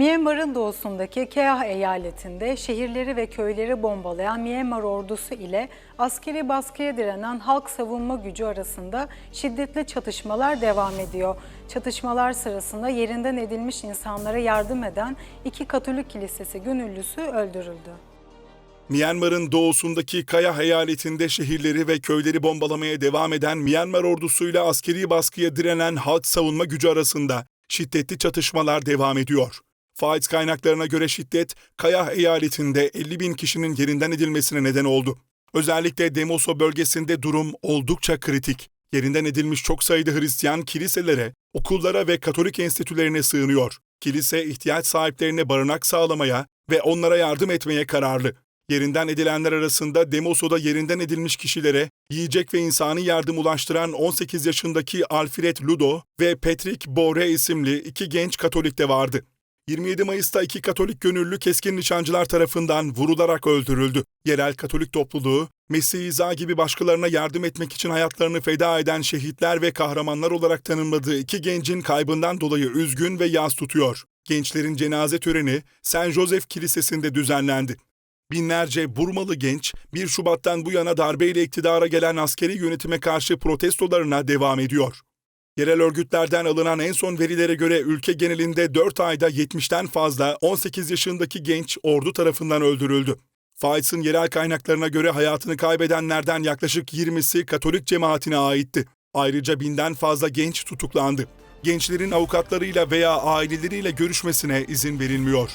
Myanmar'ın doğusundaki Keah eyaletinde şehirleri ve köyleri bombalayan Myanmar ordusu ile askeri baskıya direnen halk savunma gücü arasında şiddetli çatışmalar devam ediyor. Çatışmalar sırasında yerinden edilmiş insanlara yardım eden iki Katolik kilisesi gönüllüsü öldürüldü. Myanmar'ın doğusundaki Kaya eyaletinde şehirleri ve köyleri bombalamaya devam eden Myanmar ordusuyla askeri baskıya direnen halk savunma gücü arasında şiddetli çatışmalar devam ediyor. Faiz kaynaklarına göre şiddet, Kaya eyaletinde 50 bin kişinin yerinden edilmesine neden oldu. Özellikle Demoso bölgesinde durum oldukça kritik. Yerinden edilmiş çok sayıda Hristiyan kiliselere, okullara ve Katolik enstitülerine sığınıyor. Kilise ihtiyaç sahiplerine barınak sağlamaya ve onlara yardım etmeye kararlı. Yerinden edilenler arasında Demoso'da yerinden edilmiş kişilere yiyecek ve insani yardım ulaştıran 18 yaşındaki Alfred Ludo ve Patrick Bore isimli iki genç Katolik de vardı. 27 Mayıs'ta iki Katolik gönüllü keskin nişancılar tarafından vurularak öldürüldü. Yerel Katolik topluluğu, Mesih İsa gibi başkalarına yardım etmek için hayatlarını feda eden şehitler ve kahramanlar olarak tanımladığı iki gencin kaybından dolayı üzgün ve yas tutuyor. Gençlerin cenaze töreni Saint Joseph Kilisesi'nde düzenlendi. Binlerce Burmalı genç 1 Şubat'tan bu yana darbeyle iktidara gelen askeri yönetime karşı protestolarına devam ediyor. Yerel örgütlerden alınan en son verilere göre ülke genelinde 4 ayda 70'ten fazla 18 yaşındaki genç ordu tarafından öldürüldü. Faiz'in yerel kaynaklarına göre hayatını kaybedenlerden yaklaşık 20'si Katolik cemaatine aitti. Ayrıca binden fazla genç tutuklandı. Gençlerin avukatlarıyla veya aileleriyle görüşmesine izin verilmiyor.